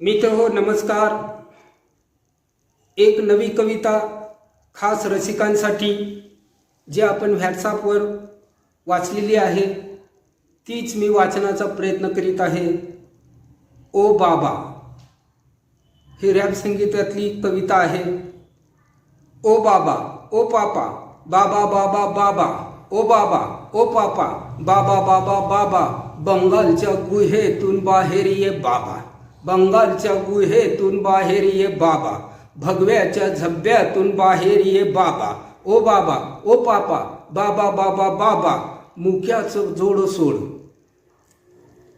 मित्र हो नमस्कार. एक नवी कविता खास रसिकांसाठी जी आपण व्हॉट्सॲपवर वाचलेली आहे तीच मी वाचनाचा प्रयत्न करीत आहे. ओ बाबा ही रॅप संगीतातली कविता आहे. ओ बाबा ओ पापा बाबा बाबा बाबा. ओ बाबा ओ पापा बाबा बाबा बाबा. बंगालच्या गुहेतून बाहेर ये बाबा. बंगालच्या गुहेतून बाहेर ये बाबा भगव्याच्या झब्ब्यातून बाहेर ये बाबा. ओ बाबा ओ पापा बाबा बाबा बाबा मुक्याचं जोड सोड.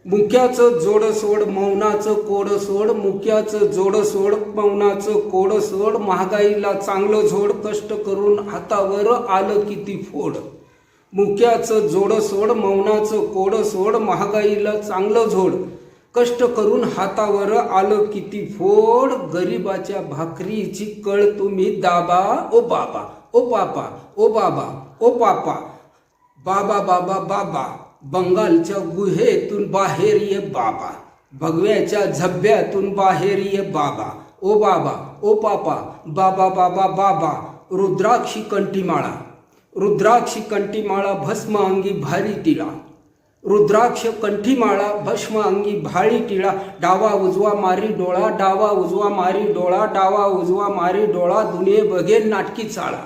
मुक्याचं जोड सोड मौनाचं कोड सोड मुक्याचं जोड सोड मौनाचं कोड सोड महागाईला चांगलं झोड कष्ट करून हातावर आलं किती फोड. मुक्याचं जोड सोड मौनाचं कोड सोड महागाईला चांगलं झोड कष्ट करून हातावर आलं किती फोड. गरिबाच्या भाकरीची कळ तुम्ही दाबा. ओ बाबा ओ बाबा ओ बाबा ओ पापा बाबा बाबा बाबा बंगालच्या गुहेतून बाहेर ये बाबा. भगव्याच्या झब्ब्यातून बाहेर ये बाबा. ओ बाबा ओ पापा बाबा बाबा बाबा. रुद्राक्षी कंटीमाळा रुद्राक्षी कंटीमाळा भस्म अंगी भारी तिला रुद्राक्ष कंठीमाळा भस्म अंगी भाळी टिळा डावा उजवा मारी डोळा डावा उजवा मारी डोळा डावा उजवा मारी डोळा दुनिये बघे नाटकी चाळा.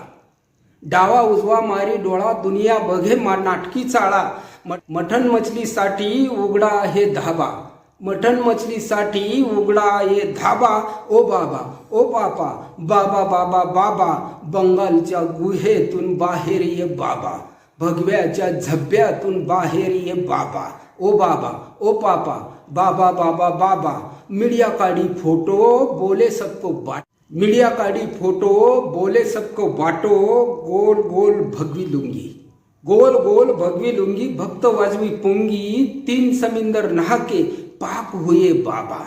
डावा उजवा मारी डोळा दुनिया बघे मा नाटकी चाळा. मठन मटण मछलीसाठी उघडा हे धाबा. मटण मछलीसाठी उघडा हे धाबा. ओ बाबा ओ पापा बाबा बाबा बाबा बंगालच्या गुहेतून बाहेर ये बाबा. भगव्याच्या झब्ब्यातून बाहेर ये बाबा. ओ बाबा ओ पापा. बाबा बाबा बाबा. मीडिया काढी फोटो बोले सबको बाट मीडिया काढी फोटो बोले सबको बाटो गोल गोल भगवी लुंगी. गोल गोल भगवी लुंगी भक्त वाजवी पुंगी. तीन समिंदर नहाके पाक हुए बाबा.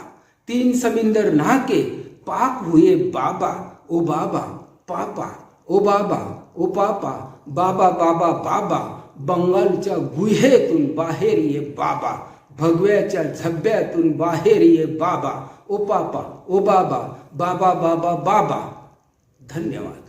तीन समिंदर नहाके पाक हुए बाबा. ओ बाबा पापा. ओ बाबा ओ पापा बाबा बाबा बाबा बंगालच्या गुहेतून बाहेर ये बाबा भगव्याच्या झब्ब्यातून बाहेर ये बाबा ओ पापा ओ बाबा बाबा बाबा बाबा. धन्यवाद.